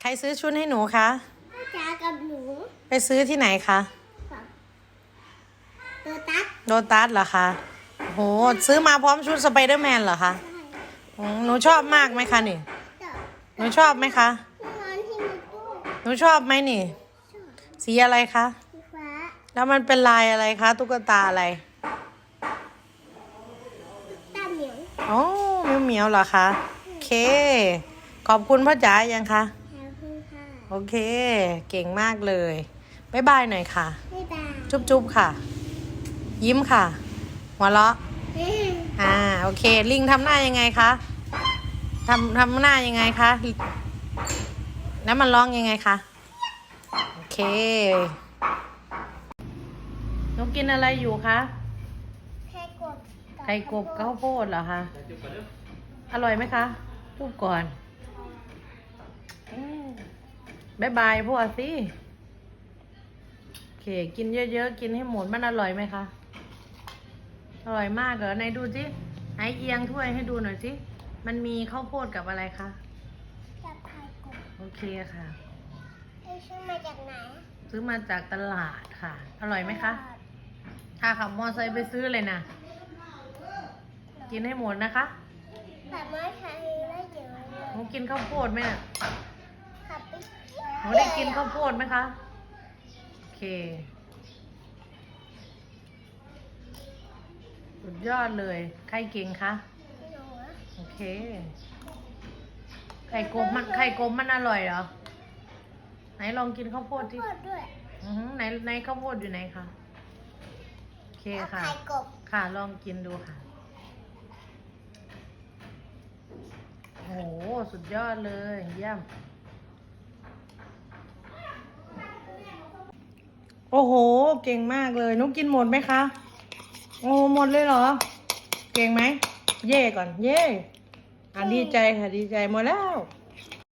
ใครซื้อชุดให้หนูคะพ่อจ๋ากับหนูไปซื้อที่ไหนคะกับตัวตัดโดตัสเหรอคะโหซื้อมาพร้อมชุดสไปเดอร์แมนเหรอคะอืมหนูชอบมากไหมคะนี่ต่อหนูชอบไหมคะเมื่อวานที่มีตู้หนูชอบไหมนี่ชอบสีอะไรคะสีฟ้าแล้วมันเป็นลายอะไรคะตุ๊กตาอะไรตาเหมียวอ๋อเหมียวเหมียวๆเหรอคะโอเค ขอบคุณพ่อจ๋ายังคะขอบคุณค่ะ โอเค เก่งมากเลยบ๊ายบายหน่อยค่ะ บ๊ายบาย จุ๊บจุ๊บค่ะ ยิ้มค่ะ หัวเราะอืมอ่า โอเค ลิงทำหน้ายังไงคะทำทำหน้ายังไงคะ แล้วมันร้องยังไงคะ โอเคหนูกินอะไรอยู่คะ ไข่กบไข่กบข้าวโพดเหรอคะ อร่อยไหมคะจุ๊บก่อน อืม บ๊ายบายพ่อสิโอเค กินเยอะๆ กินให้หมดมันอร่อยไหมคะ อร่อยมากเหรอไหนดูสิไหนเอียงถ้วยให้ดูหน่อยสิ มันมีข้าวโพดกับอะไรคะกับไข่กบโอเคค่ะไอ้ชื่อมาจากไหน ซื้อมาจากตลาดค่ะ อร่อยไหมคะ ถ้าขับมอไซค์ไปซื้อเลยนะ กินให้หมดนะคะแบบไม่ใช่ได้เยอะเลยหนูกินข้าวโพดไหมน่ะขับไป หนูได้กินข้าวโพดไหมคะ โอเค สุดยอดเลย ใครเก่งคะหนูอะโอเค ไข่กบมันไข่กบมันอร่อยเหรอ ไหนลองกินข้าวโพดที่พูดด้วยอือหือไหนในข้าวโพดอยู่ไหนคะโอเคเอาค่ะ ไข่กบค่ะลองกินดูค่ะ โอ้โห สุดยอดเลย เยี่ยม โอ้โห เก่งมากเลยนุกกินหมดไหมคะ โอ้หมดเลยเหรอ เก่งไหม เย่ก่อน เย่อันดีใจค่ะดีใจหมดแล้ว